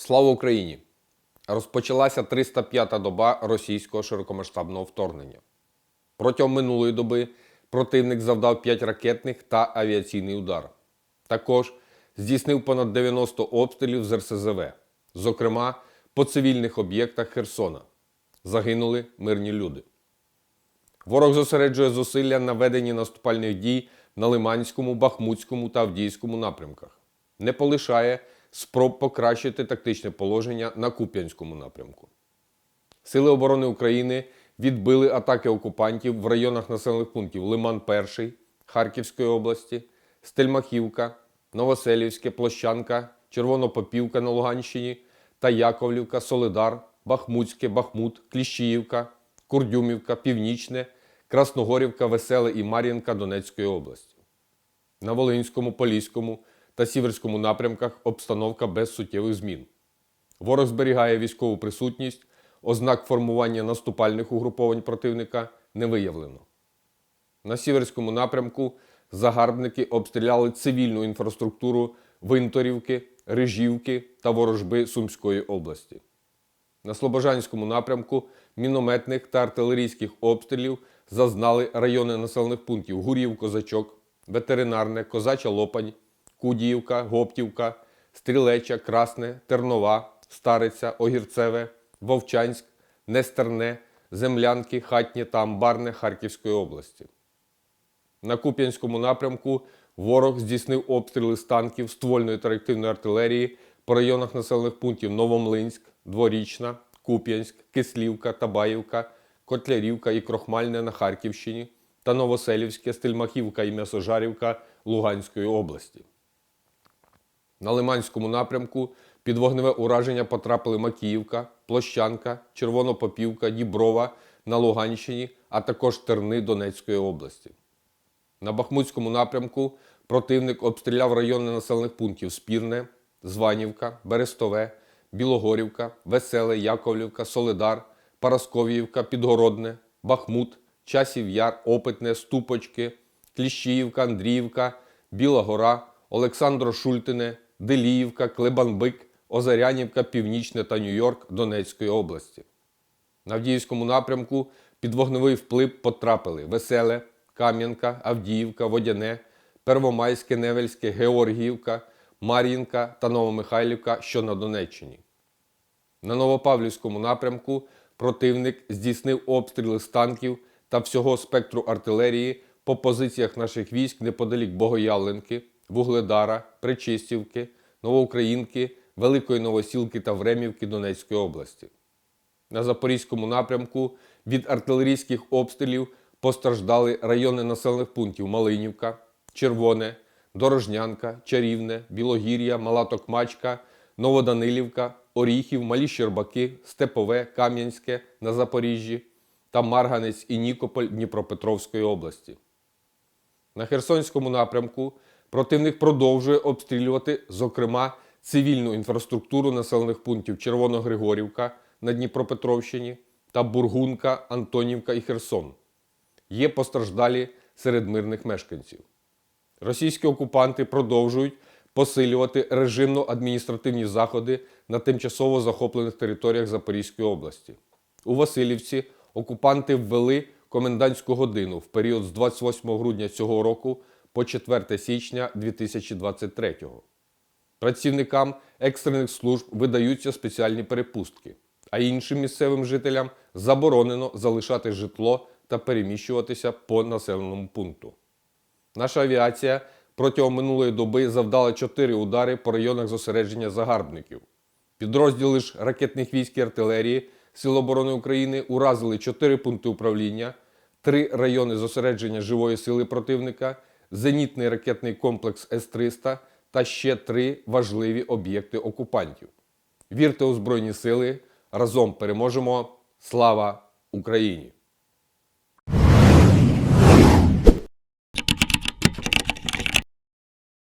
Слава Україні! Розпочалася 305-та доба російського широкомасштабного вторгнення. Протягом минулої доби противник завдав 5 ракетних та авіаційний удар. Також здійснив понад 90 обстрілів з РСЗВ, зокрема по цивільних об'єктах Херсона. Загинули мирні люди. Ворог зосереджує зусилля на веденні наступальних дій на Лиманському, Бахмутському та Авдіївському напрямках. Не полишає спроб покращити тактичне положення на Куп'янському напрямку. Сили оборони України відбили атаки окупантів в районах населених пунктів Лиман 1 Харківської області, Стельмахівка, Новоселівське, Площанка, Червонопопівка на Луганщині та Яковлівка, Солидар, Бахмутське, Бахмут, Кліщіївка, Курдюмівка, Північне, Красногорівка, Веселе і Мар'їнка Донецької області. На Волинському, Поліському та Сіверському напрямках обстановка без суттєвих змін. Ворог зберігає військову присутність, ознак формування наступальних угруповань противника не виявлено. На Сіверському напрямку загарбники обстріляли цивільну інфраструктуру Винторівки, Рижівки та Ворожби Сумської області. На Слобожанському напрямку мінометних та артилерійських обстрілів зазнали райони населених пунктів Гурів, Козачок, Ветеринарне, Козача Лопань, Кудіївка, Гоптівка, Стрілеча, Красне, Тернова, Стариця, Огірцеве, Вовчанськ, Нестерне, Землянки, Хатнє та Амбарне Харківської області. На Куп'янському напрямку ворог здійснив обстріли з танків ствольної та реактивної артилерії по районах населених пунктів Новомлинськ, Дворічна, Куп'янськ, Кислівка, Табаївка, Котлярівка і Крохмальне на Харківщині та Новоселівське, Стельмахівка і М'ясожарівка Луганської області. На Лиманському напрямку під вогневе ураження потрапили Макіївка, Площанка, Червонопопівка, Діброва на Луганщині, а також Терни Донецької області. На Бахмутському напрямку противник обстріляв райони населених пунктів Спірне, Званівка, Берестове, Білогорівка, Веселе, Яковлівка, Солидар, Парасковіївка, Підгородне, Бахмут, Часів Яр, Опитне, Ступочки, Кліщіївка, Андріївка, Біла Гора, Олександро Шультине, Деліївка, Клебанбик, Озарянівка, Північне та Нью-Йорк Донецької області. На Авдіївському напрямку під вогневий вплив потрапили Веселе, Кам'янка, Авдіївка, Водяне, Первомайське, Невельське, Георгіївка, Мар'їнка та Новомихайлівка, що на Донеччині. На Новопавлівському напрямку противник здійснив обстріли з танків та всього спектру артилерії по позиціях наших військ неподалік Богоявленки, Вугледара, Причистівки, Новоукраїнки, Великої Новосілки та Времівки Донецької області. На Запорізькому напрямку від артилерійських обстрілів постраждали райони населених пунктів Малинівка, Червоне, Дорожнянка, Чарівне, Білогір'я, Мала Токмачка, Новоданилівка, Оріхів, Малі Щербаки, Степове, Кам'янське на Запоріжжі та Марганець і Нікополь Дніпропетровської області. На Херсонському напрямку противник продовжує обстрілювати, зокрема, цивільну інфраструктуру населених пунктів Червоногригорівка на Дніпропетровщині та Бургунка, Антонівка і Херсон. Є постраждалі серед мирних мешканців. Російські окупанти продовжують посилювати режимно-адміністративні заходи на тимчасово захоплених територіях Запорізької області. У Васильівці окупанти ввели комендантську годину в період з 28 грудня цього року по 4 січня 2023. Працівникам екстрених служб видаються спеціальні перепустки, а іншим місцевим жителям заборонено залишати житло та переміщуватися по населеному пункту. Наша авіація протягом минулої доби завдала 4 удари по районах зосередження загарбників. Підрозділи ж ракетних військ і артилерії Сил оборони України уразили 4 пункти управління, 3 райони зосередження живої сили противника, зенітний ракетний комплекс С-300 та ще три важливі об'єкти окупантів. Вірте у Збройні Сили! Разом переможемо! Слава Україні!